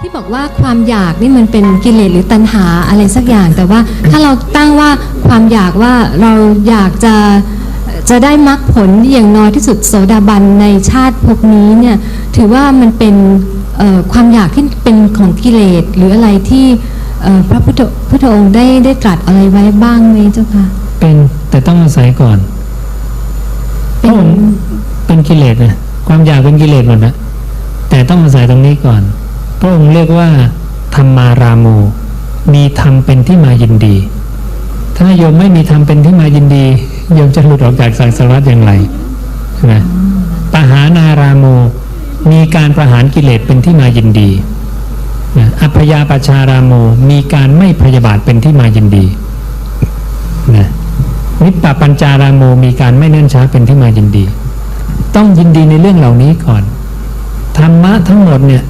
ที่บอกว่าความอยากนี่มันเป็นกิเลสหรือตัณหาอะไรสักอย่าง แต่ว่าถ้าเราตั้งว่าความอยากว่าเราอยากจะจะได้มรรคผลอย่างน้อยที่สุดโสดาบันในชาติภพนี้เนี่ยถือว่ามันเป็นเอ่อความอยากที่เป็นของกิเลสหรืออะไรที่เอ่อพระพุทธพุทธองค์ได้ได้ตรัสอะไรไว้บ้างไหมเจ้าคะเป็นแต่ต้องอาศัยก่อนพเป็ระนองค์เป็นกิเลสนะความอยากเป็นกิเลสหมดนะแต่ต้องอาศัยตรงนี้ก่อน พระองค์เรียกว่าธรรมาราโมมีธรรมเป็นที่มายินดี ถ้าโยมไม่มีธรรมเป็นที่มายินดีโยมจะหลุดออกจากสังสารวัฏอย่างไรใช่ไหมปหานาราโมมีการประหารกิเลสเป็นที่มายินดีนะอัพยาปชาราโมมีการไม่พยาบาทเป็นที่มายินดีนะนิปปปัญจาราโมมีการไม่เนื่นช้าเป็นที่มายินดี ต้องยินดีในเรื่องเหล่านี้ก่อน ธรรมะทั้งหมดเนี่ย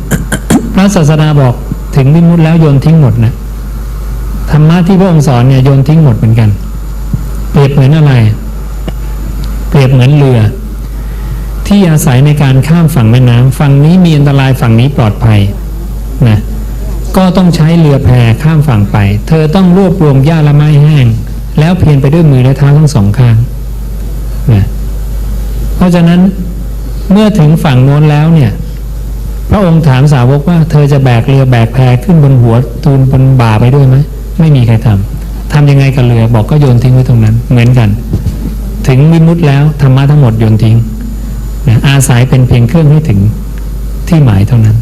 ระศาสดาบอกถึงวิมุตแล้วโยนทิ้งหมดนะธรรมะที่พระองค์สอนเนี่ยโยนทิ้งหมดเหมือนกัน เปรียบเหมือนอะไร เปรียบเหมือนเรือ ที่อาศัยในการข้ามฝั่งแม่น้ำฝั่งนี้มีอันตรายฝั่งนี้ปลอดภัยนะก็ต้องใช้เรือแพข้ามฝั่งไป เธอต้องรวบรวมหญ้าและไม้แห้ง แล้วเพียรไปด้วยมือและเท้าทั้งสองข้างนะเพราะฉะนั้นเมื่อถึงฝั่งโน้นแล้วเนี่ย พระองค์ถามสาวกว่า เธอจะแบกเรือแบกแพขึ้นบนหัวตูนบนบ่าไปด้วยไหมไม่มีใครทำทำยังไงกับเรือบอกก็โยนทิ้งไว้ตรงนั้น เหมือนกัน ถึงวิมุตแล้วธรรมะทั้งหมดโยนทิ้งอาศัยเป็นเพียงเครื่องให้ถึงที่หมายเท่านั้น